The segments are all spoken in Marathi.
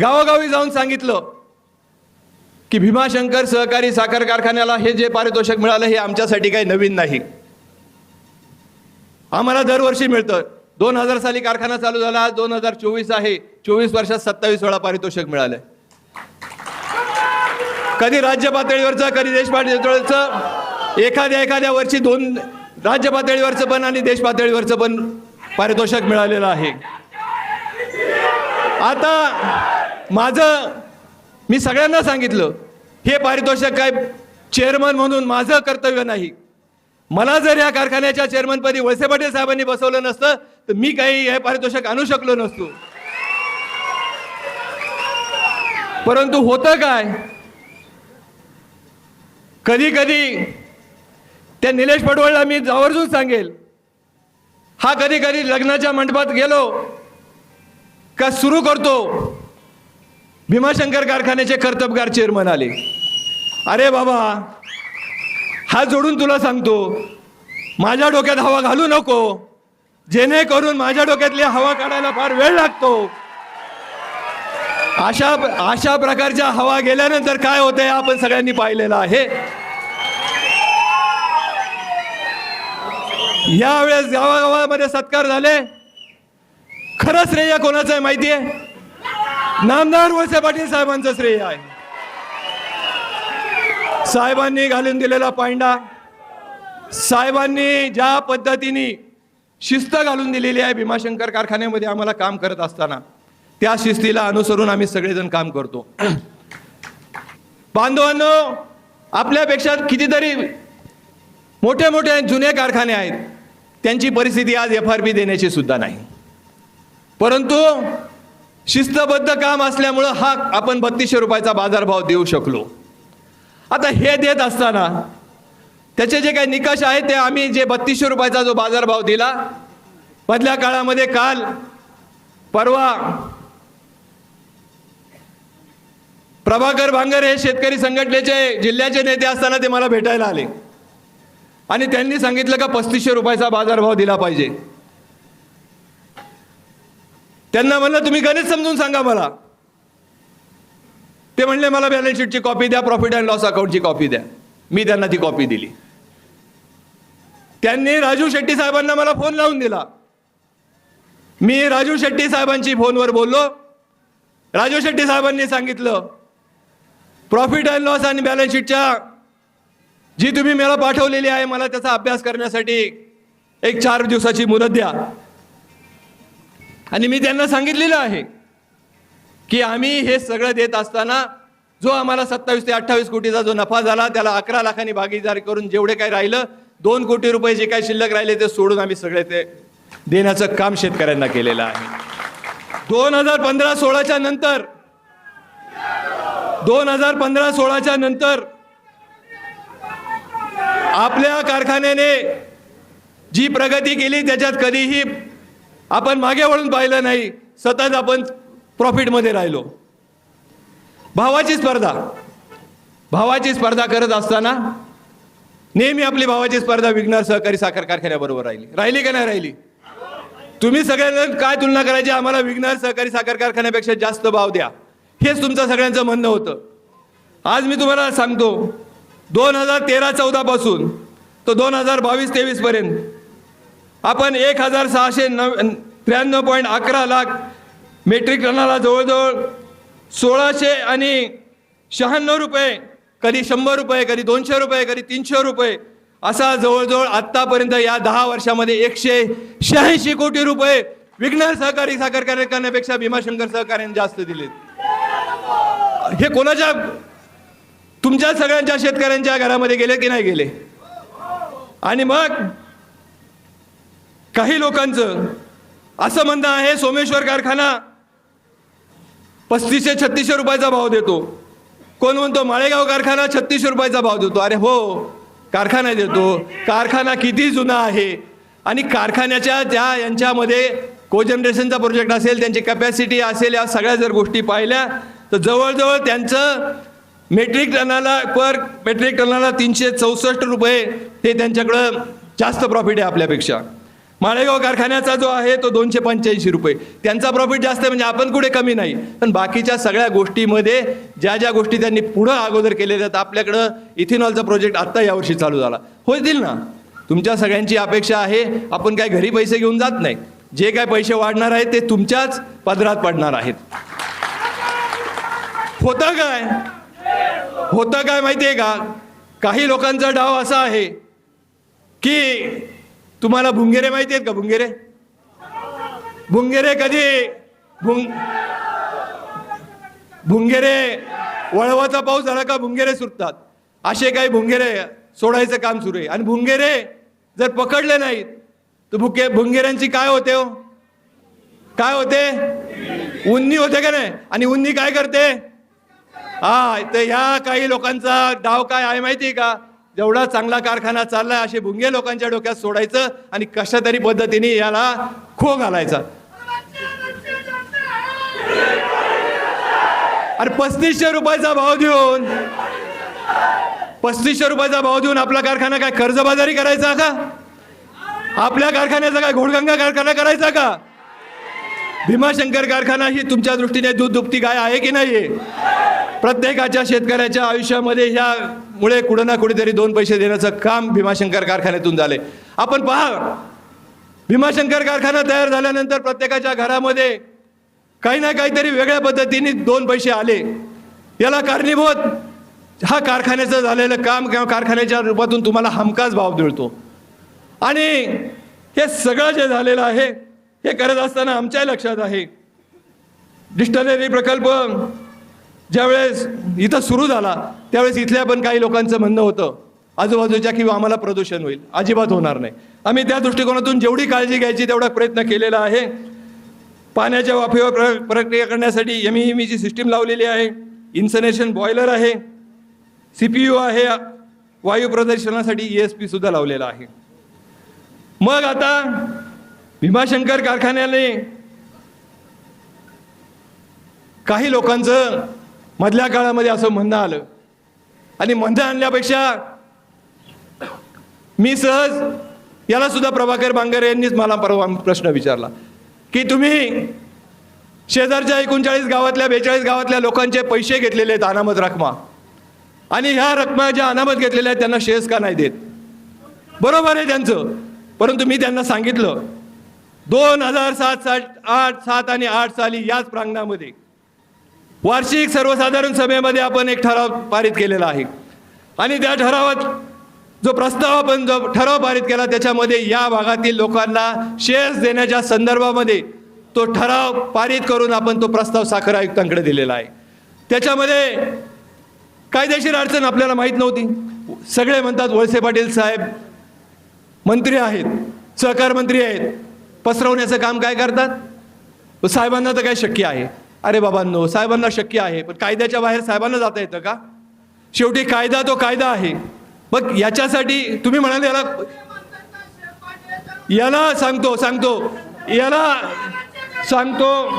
गावोगावी जाऊन सांगितलं की भीमाशंकर सहकारी साखर कारखान्याला हे जे पारितोषिक मिळालं हे आमच्यासाठी काही नवीन नाही. आम्हाला दरवर्षी मिळतं. दोन हजार साली कारखाना चालू झाला आज दोन हजार चोवीस आहे. चोवीस वर्षात सत्तावीस वेळा पारितोषिक मिळालंय. कधी राज्य पातळीवरचं कधी देश पातळीवरचं एखाद्या एखाद्या वर्षी दोन राज्य पातळीवरचं पण आणि देश पातळीवरचं पण पारितोषिक मिळालेलं आहे. आता माझं मी सगळ्यांना सांगितलं हे पारितोषिक काय चेअरमन म्हणून माझं कर्तव्य नाही. मला जर या कारखान्याच्या चेअरमनपदी वळसे पाटील साहेबांनी बसवलं नसतं तर मी काही हे पारितोषिक आणू शकलो नसतो. परंतु होतं काय? कधी कधी त्या निलेश पडवळला मी आवर्जून सांगेल. हा कधी कधी लग्नाच्या मंडपात गेलो का सुरू करतो भीमाशंकर कारखान्याचे कर्तबगार चेअरमन आले. अरे बाबा हात जोडून तुला सांगतो माझ्या डोक्यात हवा घालू नको. जेणेकरून माझ्या डोक्यातली हवा काढायला फार वेळ लागतो. अशा अशा प्रकारच्या हवा गेल्यानंतर काय होतंय आपण सगळ्यांनी पाहिलेलं आहे. यावेळेस गावागावामध्ये सत्कार झाले. खरंच श्रेय कोणाचं आहे माहिती आहे नामदार वळसे पाटील साहेबांचं श्रेय आहे. साहेबांनी घालून दिलेला पांडा साहेबांनी ज्या पद्धतीने शिस्त घालून दिलेली आहे भीमाशंकर कारखान्यामध्ये आम्हाला काम करत असताना त्या शिस्तीला अनुसरून आम्ही सगळेजण काम करतो. बांधवांनो आपल्यापेक्षा कितीतरी मोठे मोठे जुने कारखाने आहेत त्यांची परिस्थिती आज एफ आर पी देण्याची सुद्धा नाही. परंतु शिस्तबद्ध काम असल्यामुळं हा आपण बत्तीसशे रुपयाचा बाजारभाव देऊ शकलो. आता हे देत असताना त्याचे जे काही निकष आहेत ते आम्ही जे बत्तीसशे रुपयाचा जो बाजारभाव दिला मधल्या काळामध्ये काल परवा प्रभाकर भांगर हे शेतकरी संघटनेचे जिल्ह्याचे नेते असताना ते मला भेटायला आले. आणि त्यांनी सांगितलं का पस्तीसशे रुपयाचा बाजारभाव दिला पाहिजे. त्यांना म्हणलं तुम्ही गणित समजून सांगा मला. ते म्हणले मला बॅलन्स शीटची कॉपी द्या प्रॉफिट अँड लॉस अकाउंटची कॉपी द्या. मी त्यांना ती कॉपी दिली. त्यांनी राजू शेट्टी साहेबांना मला फोन लावून दिला. मी राजू शेट्टी साहेबांची फोनवर बोललो. राजू शेट्टी साहेबांनी सांगितलं प्रॉफिट अँड लॉस आणि बॅलन्स शीटच्या जी तुम्ही मला पाठवलेली आहे मला त्याचा अभ्यास करण्यासाठी एक चार दिवसाची मुदत द्या. आणि मी त्यांना सांगितलेलं आहे की आम्ही हे सगळं देत असताना जो आम्हाला सत्तावीस ते अठ्ठावीस कोटीचा जो नफा झाला त्याला अकरा लाखांनी भागीदारी करून जेवढे काही राहिलं दोन कोटी रुपये जे काही शिल्लक राहिले ते सोडून आम्ही सगळे ते देण्याचं काम शेतकऱ्यांना केलेलं आहे. दोन हजार पंधरा सोळाच्या नंतर दोन हजार पंधरा सोळाच्या नंतर आपल्या कारखान्याने जी प्रगती केली त्याच्यात कधीही आपण मागे वळून पाहिलं नाही सतत आपण प्रॉफिटमध्ये राहिलो. भावाची स्पर्धा. भावाची स्पर्धा करत असताना नेहमी आपली भावाची स्पर्धा विघ्नार सहकारी साखर कारखान्याबरोबर राहिली. राहिली का नाही राहिली? तुम्ही सगळ्यांना काय तुलना करायची? आम्हाला विघ्नार सहकारी साखर कारखान्यापेक्षा जास्त भाव द्या. हेच तुमचं सगळ्यांचं म्हणणं होतं. आज मी तुम्हाला सांगतो दोन हजार तेरा चौदा पासून तर दोन हजार बावीस तेवीस पर्यंत आपण एक हजार सहाशे नव त्र्याण्णव पॉईंट अकरा लाख मेट्रिक टनाला जवळजवळ सोळाशे आणि शहाण्णव रुपये कधी शंभर रुपये कधी दोनशे रुपये कधी तीनशे रुपये असा जवळजवळ आत्तापर्यंत या दहा वर्षामध्ये एकशे शहाऐंशी कोटी रुपये विघ्नर सहकारी साखर करण्यापेक्षा भीमाशंकर सहकार्याने जास्त दिलेत. हे कोणाच्या तुमच्या सगळ्यांच्या शेतकऱ्यांच्या घरामध्ये गेले की नाही गेले? आणि मग काही लोकांचं असं म्हणणं आहे सोमेश्वर कारखाना पस्तीसशे छत्तीसशे रुपयाचा भाव देतो. कोण म्हणतो माळेगाव कारखाना छत्तीसशे रुपयाचा भाव देतो? अरे हो कारखाना देतो. कारखाना किती जुना आहे? आणि कारखान्याच्या त्या यांच्यामध्ये कोजनरेशनचा प्रोजेक्ट असेल त्यांची कॅपॅसिटी असेल या सगळ्या जर गोष्टी पाहिल्या तर जवळजवळ त्यांचं मेट्रिक टनाला पर मेट्रिक टनाला तीनशे चौसष्ट रुपये हे त्यांच्याकडं जास्त प्रॉफिट आहे आपल्यापेक्षा. माळेगाव कारखान्याचा जो आहे तो दोनशे पंच्याऐंशी रुपये. त्यांचा प्रॉफिट जास्त आहे म्हणजे आपण कुठे कमी नाही. पण बाकीच्या सगळ्या गोष्टीमध्ये ज्या ज्या गोष्टी त्यांनी पुढं अगोदर केलेल्या आहेत आपल्याकडं इथेनॉलचा प्रोजेक्ट आत्ता यावर्षी चालू झाला. होतील ना? तुमच्या सगळ्यांची अपेक्षा आहे आपण काय घरी पैसे घेऊन जात नाही. जे काय पैसे वाढणार आहेत ते तुमच्याच पदरात पडणार आहेत. होतं काय? होतं काय माहिती आहे का? काही लोकांचा डाव असा आहे की तुम्हाला भुंगेरे माहिती आहेत का भुंगेरे? भुंगेरे कधी? भुंग भुंगेरे वळवाचा पाऊस झाला का भुंगेरे सुटतात. असे काही भुंगेरे सोडायचं काम सुरू आहे. आणि भुंगेरे जर पकडले नाहीत तर भुके भुंगेऱ्यांची काय होते हो? काय होते? उन्नी होते का नाही? आणि उन्नी काय करते? हा तर ह्या काही लोकांचा डाव काय आहे माहिती आहे का? जेवढा चांगला कारखाना चाललाय असे भुंगे लोकांच्या डोक्यात सोडायचं आणि कशा तरी पद्धतीने याला खो घालायचा. अरे पस्तीसशे रुपयाचा भाव देऊन पस्तीसशे रुपयाचा भाव देऊन आपला कारखाना काय कर्जबाजारी करायचा का? आपल्या कारखान्याचा काय घोडगंगा कारखाना करायचा का? भीमाशंकर कारखाना ही तुमच्या दृष्टीने दूध दुपती गाय आहे की नाही प्रत्येकाच्या शेतकऱ्याच्या आयुष्यामध्ये ह्या मुळे कुठं ना कुठेतरी दोन पैसे देण्याचं काम भीमाशंकर कारखान्यातून झाले. आपण पहा भीमाशंकर कारखाना तयार झाल्यानंतर प्रत्येकाच्या घरामध्ये काही ना काहीतरी वेगळ्या पद्धतीने दोन पैसे आले. याला कारणीभूत हा कारखान्याचं झालेलं काम किंवा कारखान्याच्या रूपातून तुम्हाला हमखास भाव मिळतो. आणि हे सगळं जे झालेलं आहे हे करत असताना आमच्याही लक्षात आहे. डिस्टनरी प्रकल्प ज्यावेळेस इथं सुरू झाला त्यावेळेस इथल्या पण काही लोकांचं म्हणणं होतं आजूबाजूच्या किंवा आम्हाला प्रदूषण होईल. अजिबात होणार नाही. आम्ही त्या दृष्टिकोनातून जेवढी काळजी घ्यायची तेवढा प्रयत्न केलेला आहे. पाण्याच्या वाफेवर प्र प्रक्रिया करण्यासाठी एम ईची सिस्टीम लावलेली आहे. इन्सनेशन बॉयलर आहे. सी पी यू आहे. वायू प्रदर्शनासाठी ई एस पी सुद्धा लावलेला आहे. मग आता भीमाशंकर कारखान्याने काही लोकांचं मधल्या काळामध्ये असं म्हणणं आलं. आणि म्हणणं आणल्यापेक्षा मी सहज याला सुद्धा प्रभाकर बांगर यांनीच मला परवा प्रश्न विचारला की तुम्ही शेजारच्या एकोणचाळीस गावातल्या बेचाळीस गावातल्या लोकांचे पैसे घेतलेले आहेत अनामत रकमा. आणि ह्या रकमा ज्या अनामत घेतलेल्या आहेत त्यांना शेअर्स का नाही देत? बरोबर आहे त्यांचं. परंतु मी त्यांना सांगितलं दोन हजार सात सात आठ सात आणि आठ साली याच प्रांगणामध्ये वार्षिक सर्वसाधारण सभेमध्ये आपण एक ठराव पारित केलेला आहे. आणि त्या ठरावात जो प्रस्ताव आपण जो ठराव पारित केला त्याच्यामध्ये या भागातील लोकांना शेअर्स देण्याच्या संदर्भामध्ये तो ठराव पारित करून आपण तो प्रस्ताव साखर आयुक्तांकडे दिलेला आहे. त्याच्यामध्ये कायदेशीर अडचण आपल्याला माहीत नव्हती. सगळे म्हणतात वळसे पाटील साहेब मंत्री आहेत सहकार मंत्री आहेत पसरवण्याचं काम काय करतात? साहेबांना तर काय शक्य आहे. अरे बाबांनो साहेबांना शक्य आहे. पण कायद्याच्या बाहेर साहेबांना जाता येतं का? शेवटी कायदा तो कायदा आहे. मग याच्यासाठी तुम्ही म्हणाले याला याला सांगतो सांगतो. याला सांगतो.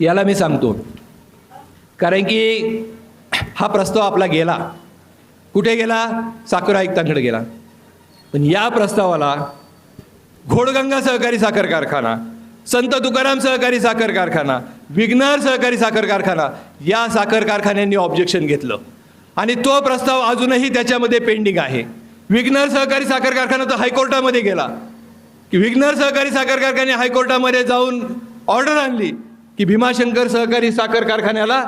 याला मी सांगतो. कारण की हा प्रस्ताव आपला गेला. कुठे गेला? साखर आयुक्तांकडे गेला. पण या प्रस्तावाला घोडगंगा सहकारी साखर कारखाना संत तुकाराम सहकारी साखर कारखाना विघ्नर सहकारी साखर कारखाना या साखर कारखान्यांनी ऑब्जेक्शन घेतलं. आणि तो प्रस्ताव अजूनही त्याच्यामध्ये पेंडिंग आहे. विघ्नर सहकारी साखर कारखाना तर हायकोर्टामध्ये गेला. की विघ्नार सहकारी साखर कारखाने हायकोर्टामध्ये जाऊन ऑर्डर आणली की भीमाशंकर सहकारी साखर कारखान्याला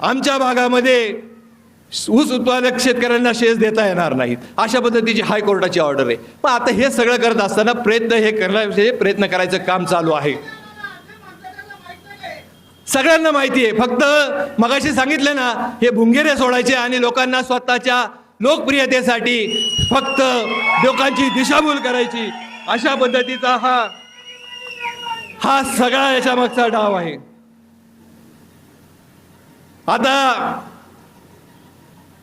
आमच्या भागामध्ये ऊस उत्पादक शेतकऱ्यांना शेष देता येणार नाहीत. अशा पद्धतीची हायकोर्टाची ऑर्डर आहे. पण आता हे सगळं करत असताना प्रयत्न हे करण्याविषयी प्रयत्न करायचं काम चालू आहे. सगळ्यांना माहिती आहे. फक्त मगाशी सांगितलं ना हे भुंगेरे सोडायचे आणि लोकांना स्वतःच्या लोकप्रियतेसाठी फक्त लोकांची दिशाभूल करायची अशा पद्धतीचा हा हा सगळा याच्या मागचा डाव आहे. आता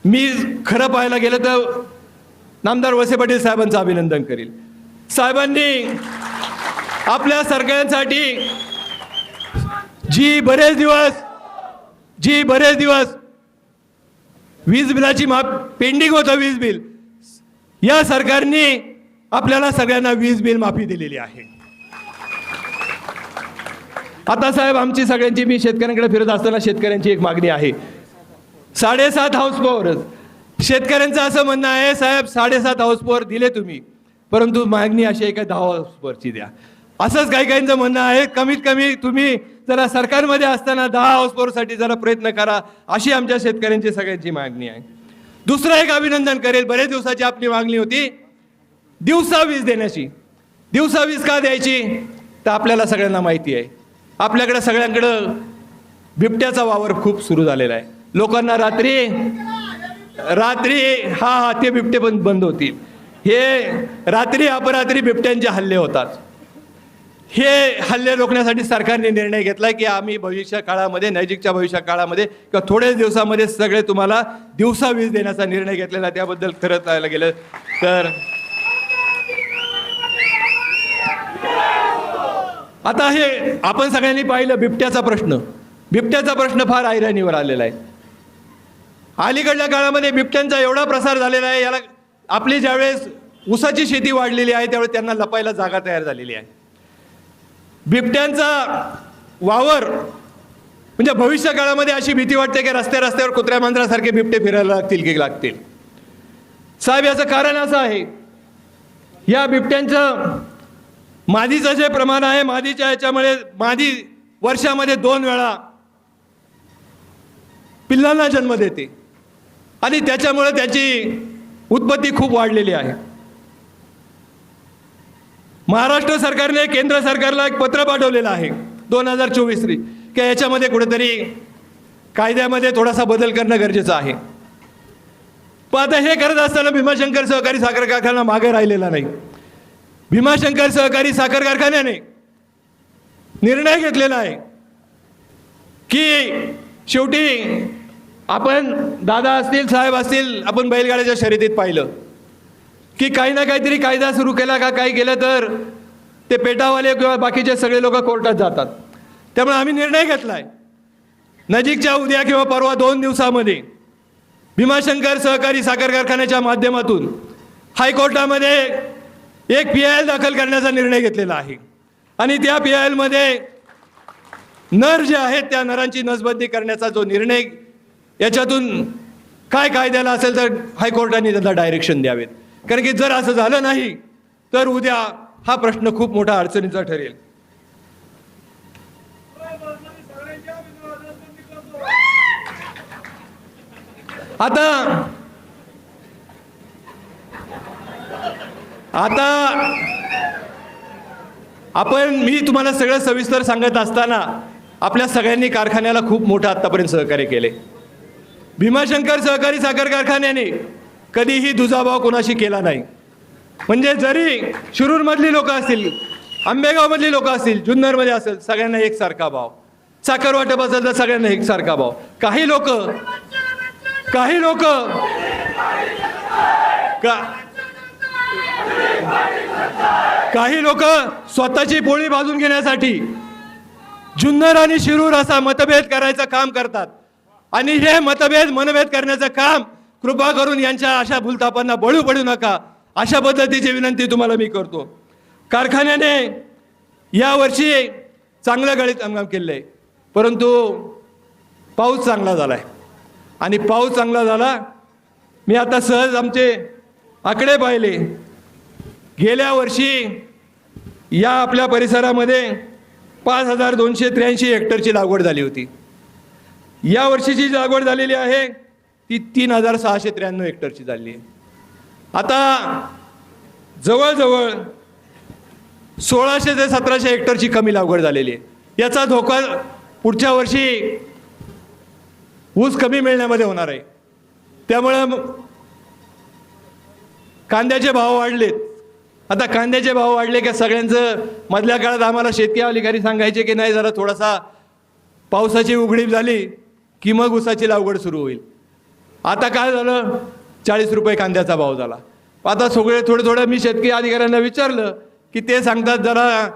मी खरं पाहायला गेलं तर नामदार वसे पाटील साहेबांचं अभिनंदन करील. साहेबांनी आपल्या सगळ्यांसाठी जी बरेच दिवस जी बरेच दिवस वीज बिलाची माफ पेंडिंग होतं वीज बिल या सरकारने आपल्याला सगळ्यांना वीज बिल माफी दिलेली आहे. आता साहेब आमची सगळ्यांची मी शेतकऱ्यांकडे फिरत असताना शेतकऱ्यांची एक मागणी आहे. साडेसात हाऊस पॉवर शेतकऱ्यांचं असं म्हणणं आहे साहेब साडेसात हाऊस पॉवर दिले तुम्ही. परंतु मागणी अशी आहे का दहा हाऊस पॉवरची द्या. असंच काही काहींचं म्हणणं आहे कमीत कमी तुम्ही जरा सरकारमध्ये असताना दहा हाऊस पॉवरसाठी जरा प्रयत्न करा अशी आमच्या शेतकऱ्यांची सगळ्यांची मागणी आहे. दुसरं एक अभिनंदन करेल बरेच दिवसाची आपली मागणी होती दिवसा वीज देण्याची. दिवसा वीज का द्यायची? तर आपल्याला सगळ्यांना माहिती आहे. आपल्याकडे सगळ्यांकडं बिबट्याचा वावर खूप सुरू झालेला आहे. लोकांना रात्री रात्री हा हा ते बिबटे पण बंद होतील. हे रात्री अपरात्री बिबट्यांचे हल्ले होतात. हे हल्ले रोखण्यासाठी सरकारने निर्णय घेतला की आम्ही भविष्य काळामध्ये नजीकच्या भविष्य काळामध्ये किंवा थोड्याच दिवसामध्ये सगळे तुम्हाला दिवसा वीज देण्याचा निर्णय घेतलेला त्याबद्दल खरंच राहायला गेलं तर. आता हे आपण सगळ्यांनी पाहिलं बिबट्याचा प्रश्न. बिबट्याचा प्रश्न फार ऐराणीवर आलेला आहे. अलीकडल्या काळामध्ये बिबट्यांचा एवढा प्रसार झालेला आहे याला आपली ज्यावेळेस ऊसाची शेती वाढलेली आहे त्यावेळेस त्यांना लपायला जागा तयार झालेली आहे. बिबट्यांचा वावर म्हणजे भविष्य काळामध्ये अशी भीती वाटते की रस्त्या रस्त्यावर कुत्र्या मांजरासारखे बिबटे फिरायला लागतील की लागतील. साहेब याचं कारण असं आहे या बिबट्यांचं मादीचं जे प्रमाण आहे मादीच्या याच्यामुळे मादी वर्षामध्ये दोन वेळा पिल्लांना जन्म देते. आणि त्याच्यामुळे त्याची उत्पत्ती खूप वाढलेली आहे. महाराष्ट्र सरकारने केंद्र सरकारला एक पत्र पाठवलेलं आहे दोन हजार चोवीस की याच्यामध्ये कुठेतरी कायद्यामध्ये थोडासा बदल करणं गरजेचं आहे. पण आता हे करत असताना भीमाशंकर सहकारी साखर कारखाना मागे राहिलेला नाही. भीमाशंकर सहकारी साखर कारखान्याने निर्णय घेतलेला आहे की शेवटी आपण दादा असतील साहेब असतील आपण बैलगाड्याच्या शर्यतीत पाहिलं. की काही ना काहीतरी कायदा सुरू केला का काही केलं तर ते पेटावाले किंवा बाकीचे सगळे लोक कोर्टात जातात. त्यामुळे आम्ही निर्णय घेतला आहे नजीकच्या उद्या किंवा परवा दोन दिवसामध्ये भीमाशंकर सहकारी साखर कारखान्याच्या माध्यमातून हायकोर्टामध्ये एक पी आय एल दाखल करण्याचा निर्णय घेतलेला आहे. आणि त्या पी आय एलमध्ये नर जे आहेत त्या नरांची नसबंदी करण्याचा जो निर्णय याच्यातून काय कायद्याला असेल तर हायकोर्टाने त्याला डायरेक्शन द्यावेत. कारण की जर असं झालं नाही तर उद्या हा प्रश्न खूप मोठा अडचणीचा ठरेल. आता आता आपण मी तुम्हाला सगळं सविस्तर सांगत असताना आपल्या सगळ्यांनी कारखान्याला खूप मोठं आत्तापर्यंत सहकार्य केले. भीमाशंकर सहकारी साखर कारखान्याने कधीही दुजाभाव कोणाशी केला नाही. म्हणजे जरी शिरूरमधली लोक असतील आंबेगावमधली लोक असतील जुन्नरमध्ये असेल सगळ्यांना एकसारखा भाव. साखर वाटप असेल तर सगळ्यांना एकसारखा भाव. काही लोक काही लोक का काही लोक स्वतःची पोळी भाजून घेण्यासाठी जुन्नर आणि शिरूर असा मतभेद करायचं काम करतात. आणि हे मतभेद मनभेद करण्याचं काम कृपा करून यांच्या अशा भूलतापांना बळू पडू नका. अशा पद्धतीची विनंती तुम्हाला मी करतो. कारखान्याने यावर्षी चांगलं गळीत हंगाम केलं आहे परंतु पाऊस चांगला झाला आहे आणि पाऊस चांगला झाला मी आता सहज आमचे आकडे पाहिले. गेल्या वर्षी या आपल्या परिसरामध्ये पाच हजार दोनशे त्र्याऐंशी हेक्टरची लागवड झाली होती. या वर्षीची जी लागवड झालेली आहे ती तीन हजार सहाशे त्र्याण्णव हेक्टरची झाली. आहे आता जवळजवळ सोळाशे ते सतराशे हेक्टरची कमी लागवड झालेली आहे. याचा धोका पुढच्या वर्षी ऊस कमी मिळण्यामध्ये होणार आहे. त्यामुळं कांद्याचे भाव वाढलेत. आता कांद्याचे भाव वाढले की सगळ्यांचं मधल्या काळात आम्हाला शेती अधिकारी सांगायचे की नाही जरा थोडासा पावसाची उघडीप झाली. की मग ऊसाची लागवड सुरू होईल. आता काय झालं? चाळीस रुपये कांद्याचा भाव झाला. आता सगळे थोडं थोडं मी शेतकरी अधिकाऱ्यांना विचारलं की ते सांगतात जरा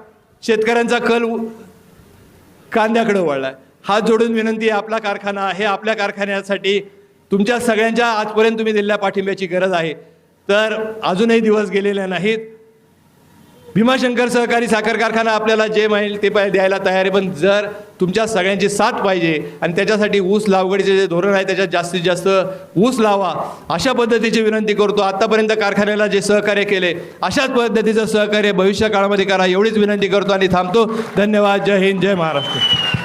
शेतकऱ्यांचा कल कांद्याकडे वळला हात जोडून विनंती आहे आपला कारखाना आहे आपल्या कारखान्यासाठी तुमच्या सगळ्यांच्या आजपर्यंत तुम्ही दिलेल्या पाठिंब्याची गरज आहे. तर अजूनही दिवस गेलेले नाहीत. भीमाशंकर सहकारी साखर कारखाना आपल्याला जे माहिती ते पाहिजे द्यायला तयार आहे. पण जर तुमच्या सगळ्यांची साथ पाहिजे आणि त्याच्यासाठी ऊस लागवडीचे जे धोरण आहे त्याच्यात जास्तीत जास्त ऊस लावा अशा पद्धतीची विनंती करतो. आत्तापर्यंत कारखान्याला जे सहकार्य केले अशाच पद्धतीचं सहकार्य भविष्य काळामध्ये करा एवढीच विनंती करतो आणि थांबतो. धन्यवाद. जय हिंद. जय महाराष्ट्र.